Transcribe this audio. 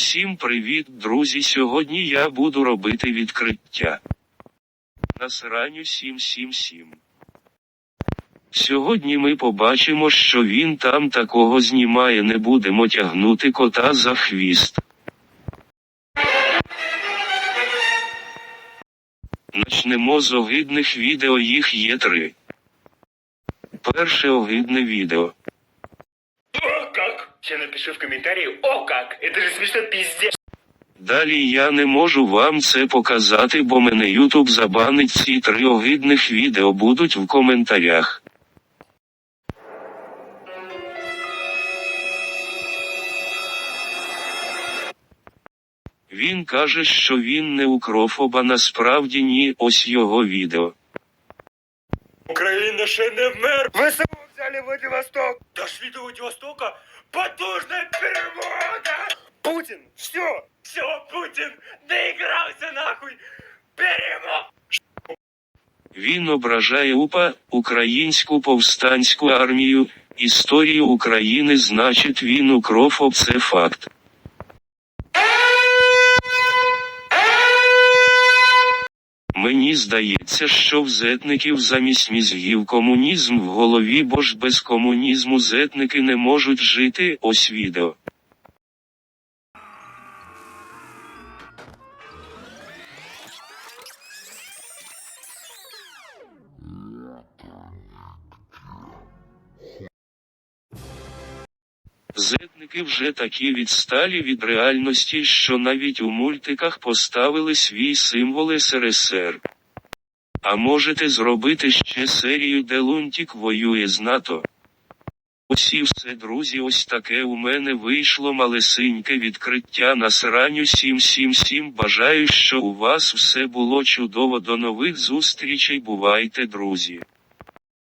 Всім привіт, друзі! Сьогодні я буду робити відкриття. Насраню 777. Сьогодні ми побачимо, що він там такого знімає, не будемо тягнути кота за хвіст. Начнемо з огидних відео, їх є три. Перше огидне відео. Как? Все напиши в комментарии, о, как? Это же смешно, пиздец. Далі я не можу вам це показати, бо мене Ютуб забанить ці три огидних відео будуть в коментарях. Він каже, що він не укрофоб, а насправді ні, ось його відео. Украина ще не вмер. Взяли Владивосток. Дошли до Владивостока. Потужная перемога. Путин, все, все, Путин, доигрался нахуй. Перемог. Він ображає УПА, Українську повстанську армію, історію України, значить він укрофоб, це факт. Мені здається, що в зетників замість мізгів комунізм в голові, бо ж без комунізму зетники не можуть жити, ось відео. Зетники вже такі відсталі від реальності, що навіть у мультиках поставили свій символ СРСР. А можете зробити ще серію, де Лунтік воює з НАТО? Ось і все, друзі, ось таке у мене вийшло малесеньке відкриття на сраню 777. Бажаю, що у вас все було чудово. До нових зустрічей. Бувайте, друзі.